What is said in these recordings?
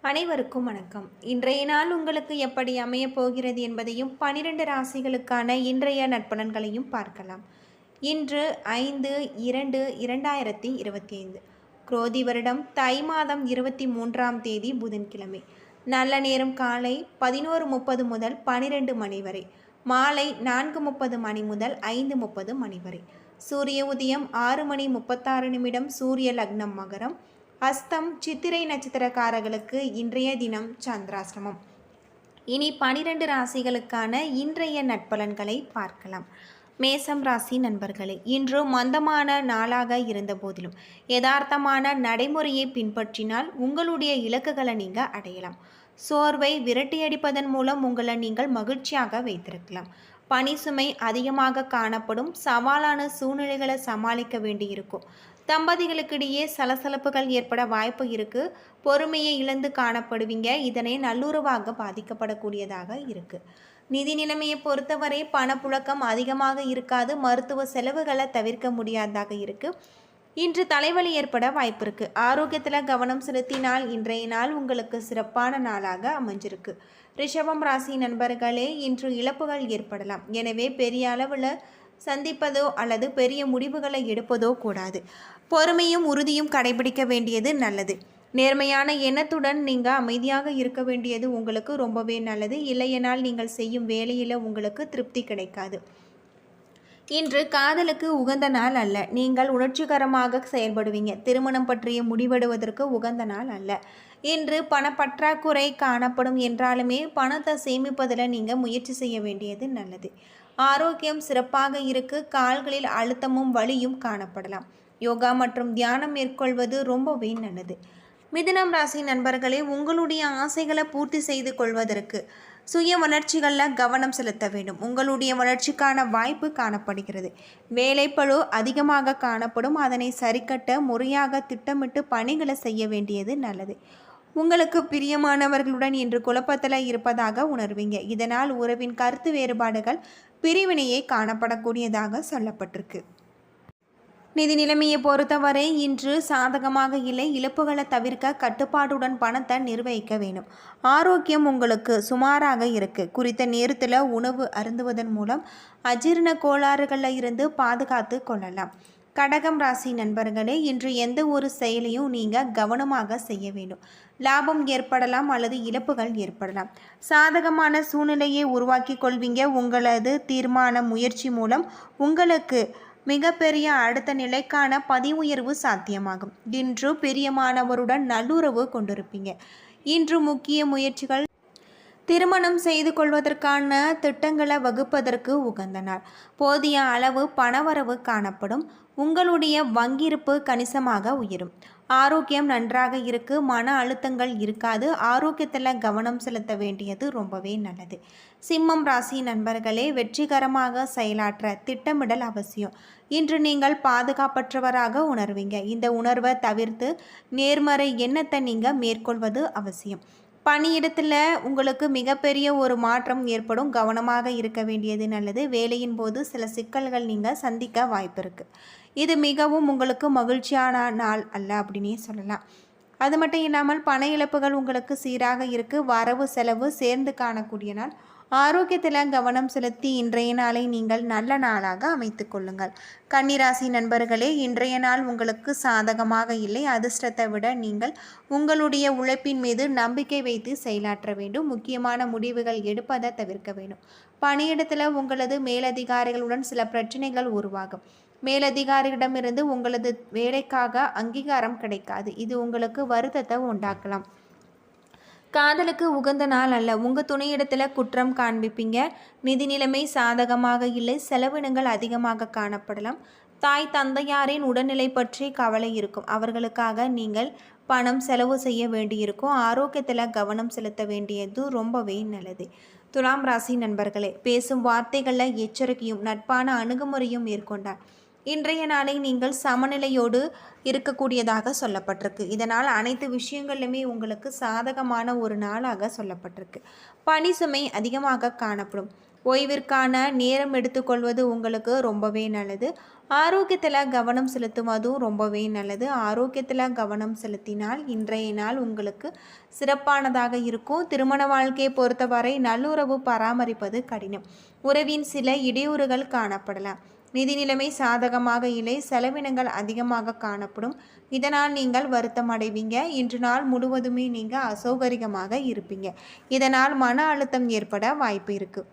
அனைவருக்கும் வணக்கம். இன்றைய நாள் உங்களுக்கு எப்படி அமையப் போகிறது என்பதையும் பனிரெண்டு ராசிகளுக்கான இன்றைய நற்பலன்களையும் பார்க்கலாம். இன்று ஐந்து இரண்டு இரண்டாயிரத்தி இருபத்தி ஐந்து குரோதி வருடம் தை மாதம் இருபத்தி மூன்றாம் தேதி புதன்கிழமை. நல்ல நேரம் காலை பதினோரு முப்பது முதல் பனிரெண்டு மணி வரை. மாலை நான்கு முப்பது மணி முதல் ஐந்து முப்பது மணி வரை. சூரிய உதயம் ஆறு மணி முப்பத்தாறு நிமிடம் சூரிய லக்னம் மகரம். அஸ்தம் சித்திரை நட்சத்திரக்காரர்களுக்கு இன்றைய தினம் சந்திராசிரமம் இனி பனிரெண்டு ராசிகளுக்கான இன்றைய நட்பலன்களை பார்க்கலாம். மேசம் ராசி நண்பர்களே இன்று மந்தமான நாளாக இருந்த போதிலும் யதார்த்தமான நடைமுறையை பின்பற்றினால் உங்களுடைய இலக்குகளை நீங்கள் அடையலாம். சோர்வை விரட்டியடிப்பதன் மூலம் உங்களை நீங்கள் மகிழ்ச்சியாக வைத்திருக்கலாம். பணி சுமை அதிகமாக காணப்படும் சவாலான சூழ்நிலைகளை சமாளிக்க வேண்டியிருக்கும். தம்பதிகளுக்கிடையே சலசலப்புகள் ஏற்பட வாய்ப்பு இருக்கு. பொறுமையை இழந்து காணப்படுவீங்க. இதனை நல்லுறவாக பாதிக்கப்படக்கூடியதாக இருக்கு. நிதி நிலைமையை பொறுத்தவரை பணப்புழக்கம் அதிகமாக இருக்காது. மருத்துவ செலவுகளை தவிர்க்க முடியாததாக இருக்குது இன்று தலைவலி ஏற்பட வாய்ப்பு இருக்கு ஆரோக்கியத்தில் கவனம் செலுத்தினால் இன்றைய நாள் உங்களுக்கு சிறப்பான நாளாக அமைஞ்சிருக்கு. ரிஷபம் ராசி நண்பர்களே இன்று இழப்புகள் ஏற்படலாம். எனவே பெரிய அளவில் சந்திப்பதோ அல்லது பெரிய முடிவுகளை எடுப்பதோ கூடாது. பொறுமையும் உறுதியும் கடைபிடிக்க வேண்டியது நல்லது. நேர்மையான எண்ணத்துடன் நீங்கள் அமைதியாக இருக்க வேண்டியது உங்களுக்கு ரொம்பவே நல்லது. இல்லையெனால் நீங்கள் செய்யும் வேலையில் உங்களுக்கு திருப்தி கிடைக்காது. இன்று காதலுக்கு உகந்த நாள் அல்ல. நீங்கள் உணர்ச்சிகரமாக செயல்படுவீங்க. திருமணம் பற்றிய முடிவெடுவதற்கு உகந்த நாள் அல்ல. இன்று பணப்பற்றாக்குறை காணப்படும் என்றாலுமே பணத்தை சேமிப்பதில் நீங்கள் முயற்சி செய்ய வேண்டியது நல்லது. ஆரோக்கியம் சிறப்பாக இருக்கு. கால்களில் அழுத்தமும் வலியும் காணப்படலாம். யோகா மற்றும் தியானம் மேற்கொள்வது ரொம்பவே நல்லது. மிதுனம் ராசி நண்பர்களே உங்களுடைய ஆசைகளை பூர்த்தி செய்து கொள்வதற்கு சுய வளர்ச்சிகளில் கவனம் செலுத்த வேண்டும். உங்களுடைய வளர்ச்சிக்கான வாய்ப்பு காணப்படுகிறது. வேலைப்பழு அதிகமாக காணப்படும். அதனை சரிக்கட்ட முறையாக திட்டமிட்டு பணிகளை செய்ய வேண்டியது நல்லது. உங்களுக்கு பிரியமானவர்களுடன் இன்று குழப்பத்தில் இருப்பதாக உணர்வீங்க. இதனால் உறவின் கருத்து வேறுபாடுகள் பிரிவினையே காணப்படக்கூடியதாக சொல்லப்பட்டிருக்கு. நிதி நிலைமையை பொறுத்தவரை இன்று சாதகமாக இல்லை. இழப்புகளை தவிர்க்க கட்டுப்பாட்டுடன் பணத்தை நிர்வகிக்க வேண்டும். ஆரோக்கியம் உங்களுக்கு சுமாராக இருக்கு. குறித்த நேரத்தில் உணவு அருந்துவதன் மூலம் அஜீரண கோளாறுகளில் இருந்து பாதுகாத்து கொள்ளலாம். கடகம் ராசி நண்பர்களே இன்று எந்த ஒரு செயலையும் நீங்கள் கவனமாக செய்ய வேண்டும். லாபம் ஏற்படலாம் அல்லது இழப்புகள் ஏற்படலாம். சாதகமான சூழ்நிலையை உருவாக்கி கொள்வீங்க. உங்களது தீர்மான முயற்சி மூலம் உங்களுக்கு மிகப்பெரிய அடுத்த நிலைக்கான பதிவுயர்வு உயர்வு சாத்தியமாகும். இன்று பிரியமானவருடன் நல்லுறவு கொண்டிருப்பீங்க. இன்று முக்கிய முயற்சிகள் திருமணம் செய்து கொள்வதற்கான திட்டங்களை வகுப்பதற்கு உகந்த நாள் போதிய அளவு பணவரவு காணப்படும். உங்களுடைய வங்கியிருப்பு கணிசமாக உயரும். ஆரோக்கியம் நன்றாக இருக்கு மன அழுத்தங்கள் இருக்காது ஆரோக்கியத்தில் கவனம் செலுத்த வேண்டியது ரொம்பவே நல்லது. சிம்மம் ராசி நண்பர்களே வெற்றிகரமாக செயலாற்ற திட்டமிடல் அவசியம். இன்று நீங்கள் பாதுகாப்பற்றவராக உணர்வீங்க. இந்த உணர்வை தவிர்த்து நேர்மறை எண்ணத்தை நீங்கள் மேற்கொள்வது அவசியம். பணியிடத்தில் உங்களுக்கு மிகப்பெரிய ஒரு மாற்றம் ஏற்படும். கவனமாக இருக்க வேண்டியது நல்லது. வேலையின் போது சில சிக்கல்கள் நீங்கள் சந்திக்க வாய்ப்பு இருக்குது இது மிகவும் உங்களுக்கு மகிழ்ச்சியான நாள் அல்ல அப்படின்னே சொல்லலாம். அது மட்டும் இல்லாமல் பண இழப்புகள் உங்களுக்கு சீராக இருக்குது வரவு செலவு சேர்ந்து காணக்கூடிய நாள். ஆரோக்கியத்தில் கவனம் செலுத்தி இன்றைய நாளை நீங்கள் நல்ல நாளாக அமைத்து கொள்ளுங்கள். கன்னிராசி நண்பர்களே இன்றைய நாள் உங்களுக்கு சாதகமாக இல்லை. அதிர்ஷ்டத்தை விட நீங்கள் உங்களுடைய உழைப்பின் மீது நம்பிக்கை வைத்து செயலாற்ற வேண்டும். முக்கியமான முடிவுகள் எடுப்பதை தவிர்க்க வேண்டும். பணியிடத்தில் உங்களது மேலதிகாரிகளுடன் சில பிரச்சனைகள் உருவாகும். மேலதிகாரியிடமிருந்து உங்களது வேலைக்காக அங்கீகாரம் கிடைக்காது. இது உங்களுக்கு வருத்தத்தை உண்டாக்கலாம். காதலுக்கு உகந்த நாள் அல்ல. உங்கள் துணையிடத்தில் குற்றம் காண்பிப்பீங்க. நிதி நிலைமை சாதகமாக இல்லை. செலவினங்கள் அதிகமாக காணப்படலாம். தாய் தந்தையாரின் உடல்நிலை பற்றி கவலை இருக்கும். அவர்களுக்காக நீங்கள் பணம் செலவு செய்ய வேண்டியிருக்கும். ஆரோக்கியத்தில் கவனம் செலுத்த வேண்டியது ரொம்பவே நல்லது. துலாம் ராசி நண்பர்களே பேசும் வார்த்தைகளில் எச்சரிக்கையும் நட்பான அணுகுமுறையும் மேற்கொண்டார். இன்றைய நாளை நீங்கள் சமநிலையோடு இருக்கக்கூடியதாக சொல்லப்பட்டிருக்கு. இதனால் அனைத்து விஷயங்களிலுமே உங்களுக்கு சாதகமான ஒரு நாளாக சொல்லப்பட்டிருக்கு. பணி சுமை அதிகமாக காணப்படும். ஓய்விற்கான நேரம் எடுத்துக்கொள்வது உங்களுக்கு ரொம்பவே நல்லது. ஆரோக்கியத்தில் கவனம் செலுத்துவதும் ரொம்பவே நல்லது. ஆரோக்கியத்தில் கவனம் செலுத்தினால் இன்றைய நாள் உங்களுக்கு சிறப்பானதாக இருக்கும். திருமண வாழ்க்கையை பொறுத்தவரை நல்லுறவு பராமரிப்பது கடினம். உறவின் சில இடையூறுகள் காணப்படலாம். நிதி நிலைமை சாதகமாக இல்லை செலவினங்கள் அதிகமாக காணப்படும். இதனால் நீங்கள் வருத்தம் அடைவீங்க. இன்று நாள் முழுவதுமே நீங்கள் அசௌகரியமாக இருப்பீங்க. இதனால் மன அழுத்தம் ஏற்பட வாய்ப்பு இருக்குது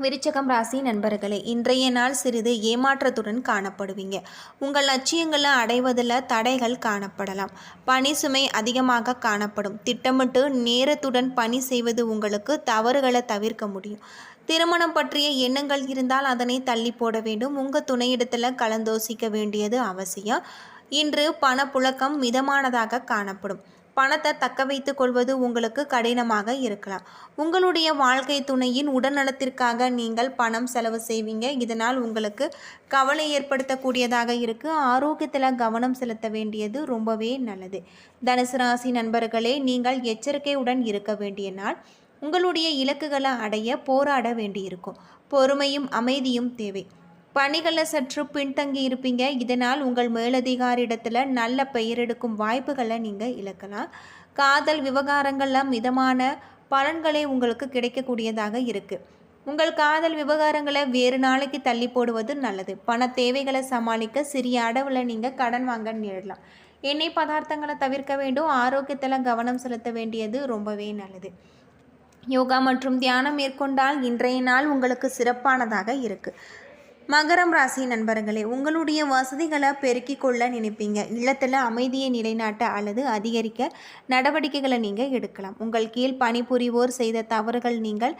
விருச்சகம் ராசி நண்பர்களே இன்றைய நாள் சிறிது ஏமாற்றத்துடன் காணப்படுவீங்க. உங்கள் லட்சியங்களை அடைவதில் தடைகள் காணப்படலாம். பணி சுமை அதிகமாக காணப்படும். திட்டமிட்டு நேரத்துடன் பணி செய்வது உங்களுக்கு தவறுகளை தவிர்க்க முடியும். திருமணம் பற்றிய எண்ணங்கள் இருந்தால் அதனை தள்ளி போட வேண்டும். உங்கள் துணையிடத்தில் கலந்தோசிக்க வேண்டியது அவசியம். இன்று பணப்புழக்கம் மிதமானதாக காணப்படும். பணத்தை தக்க வைத்து கொள்வது உங்களுக்கு கடினமாக இருக்கலாம். உங்களுடைய வாழ்க்கை துணையின் உடல்நலத்திற்காக நீங்கள் பணம் செலவு செய்வீங்க. இதனால் உங்களுக்கு கவலை ஏற்படுத்தக்கூடியதாக இருக்குது ஆரோக்கியத்தில் கவனம் செலுத்த வேண்டியது ரொம்பவே நல்லது. தனுசு ராசி நண்பர்களே நீங்கள் எச்சரிக்கையுடன் இருக்க வேண்டிய நாள். உங்களுடைய இலக்குகளை அடைய போராட வேண்டியிருக்கும். பொறுமையும் அமைதியும் தேவை. பணிகளில் சற்று பின்தங்கி இருப்பீங்க. இதனால் உங்கள் மேலதிகாரிடத்தில் நல்ல பெயர் எடுக்கும் வாய்ப்புகளை நீங்கள் இழக்கலாம். காதல் விவகாரங்களில் மிதமான பலன்களே உங்களுக்கு கிடைக்கக்கூடியதாக இருக்குது உங்கள் காதல் விவகாரங்களை வேறு நாளைக்கு தள்ளி போடுவது நல்லது. பண தேவைகளை சமாளிக்க சிறிய அளவில் நீங்கள் கடன் வாங்க நேரலாம். எண்ணெய் பதார்த்தங்களை தவிர்க்க வேண்டும். ஆரோக்கியத்தில் கவனம் செலுத்த வேண்டியது ரொம்பவே நல்லது. யோகா மற்றும் தியானம் மேற்கொண்டால் இன்றைய நாள் உங்களுக்கு சிறப்பானதாக இருக்குது மகரம் ராசி நண்பர்களே உங்களுடைய வசதிகளை பெருக்கிக் கொள்ள நினைப்பீங்க. இல்லத்தில் அமைதியை நிலைநாட்ட அல்லது அதிகரிக்க நடவடிக்கைகளை நீங்கள் எடுக்கலாம். உங்கள் கீழ் பணிபுரிவோர் செய்த தவறுகள் நீங்கள்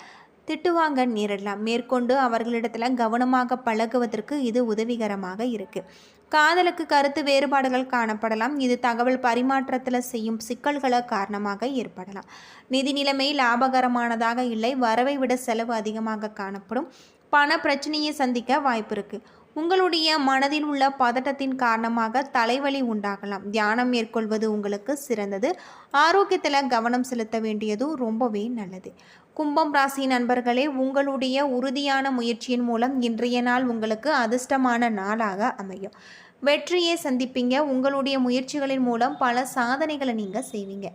திட்டுவாங்க நேரிடலாம். மேற்கொண்டு அவர்களிடத்தில் கவனமாக பழகுவதற்கு இது உதவிகரமாக இருக்குது காதலுக்கு கருத்து வேறுபாடுகள் காணப்படலாம். இது தகவல் பரிமாற்றத்தில் செய்யும் சிக்கல்களை காரணமாக ஏற்படலாம். நிதி நிலைமை லாபகரமானதாக இல்லை. வரவை விட செலவு அதிகமாக காணப்படும். பண பிரச்சனையை சந்திக்க வாய்ப்பு இருக்குது உங்களுடைய மனதில் உள்ள பதட்டத்தின் காரணமாக தலைவலி உண்டாகலாம். தியானம் மேற்கொள்வது உங்களுக்கு சிறந்தது. ஆரோக்கியத்தில் கவனம் செலுத்த வேண்டியதும் ரொம்பவே நல்லது. கும்பம் ராசி நண்பர்களே உங்களுடைய உறுதியான முயற்சியின் மூலம் இன்றைய நாள் உங்களுக்கு அதிர்ஷ்டமான நாளாக அமையும். வெற்றியை சந்திப்பீங்க. உங்களுடைய முயற்சிகளின் மூலம் பல சாதனைகளை நீங்கள் செய்வீங்க.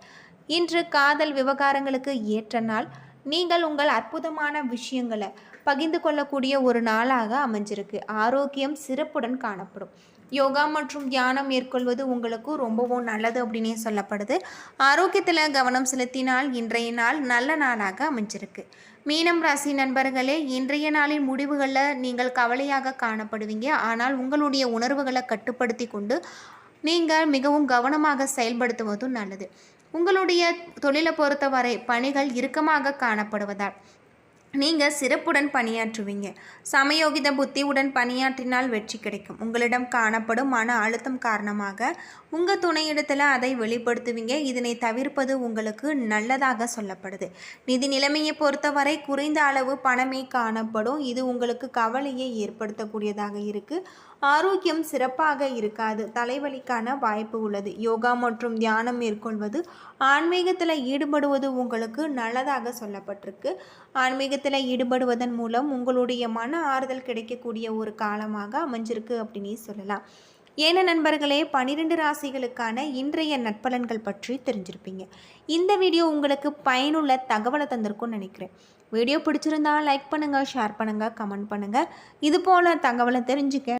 இன்று காதல் விவகாரங்களுக்கு ஏற்ற நாள். நீங்கள் உங்கள் அற்புதமான விஷயங்களை பகிர்ந்து கொள்ளக்கூடிய ஒரு நாளாக அமைஞ்சிருக்கு. ஆரோக்கியம் சிறப்புடன் காணப்படும். யோகா மற்றும் தியானம் மேற்கொள்வது உங்களுக்கு ரொம்பவும் நல்லது அப்படின்னே சொல்லப்படுது. ஆரோக்கியத்தில் கவனம் செலுத்தினால் இன்றைய நாள் நல்ல நாளாக அமைஞ்சிருக்கு. மீனம் ராசி நண்பர்களே இன்றைய நாளின் முடிவுகளில் நீங்கள் கவலையாக காணப்படுவீங்க. ஆனால் உங்களுடைய உணர்வுகளை கட்டுப்படுத்தி கொண்டு நீங்கள் மிகவும் கவனமாக செயல்படுத்துவதும் நல்லது. உங்களுடைய தொழிலை பொறுத்தவரை பணிகள் இறுக்கமாக காணப்படுவதால் நீங்கள் சிறப்புடன் பணியாற்றுவீங்க. சமயோகித புத்தியுடன் பணியாற்றினால் வெற்றி கிடைக்கும். உங்களிடம் காணப்படும் மன அழுத்தம் காரணமாக உங்கள் துணையிடத்தில் அதை வெளிப்படுத்துவீங்க. இதனை தவிர்ப்பது உங்களுக்கு நல்லதாக சொல்லப்படுது. நிதி நிலைமையை பொறுத்தவரை குறைந்த அளவு பணமே காணப்படும். இது உங்களுக்கு கவலையை ஏற்படுத்தக்கூடியதாக இருக்குது ஆரோக்கியம் சிறப்பாக இருக்காது. தலைவலிக்கான வாய்ப்பு உள்ளது. யோகா மற்றும் தியானம் மேற்கொள்வது ஆன்மீகத்தில் ஈடுபடுவது உங்களுக்கு நல்லதாக சொல்லப்பட்டிருக்கு. ஆன்மீகத்தில் ஈடுபடுவதன் மூலம் உங்களுடைய மன ஆறுதல் கிடைக்கக்கூடிய ஒரு காலமாக அமைஞ்சிருக்கு அப்படின்னு சொல்லலாம். ஏன நண்பர்களே பனிரெண்டு ராசிகளுக்கான இன்றைய நட்பலன்கள் பற்றி தெரிஞ்சிருப்பீங்க. இந்த வீடியோ உங்களுக்கு பயனுள்ள தகவலை தந்திருக்கும்னு நினைக்கிறேன். வீடியோ பிடிச்சிருந்தா லைக் பண்ணுங்கள் ஷேர் பண்ணுங்கள் கமெண்ட் பண்ணுங்கள் இது போல் தகவலை தெரிஞ்சுக்க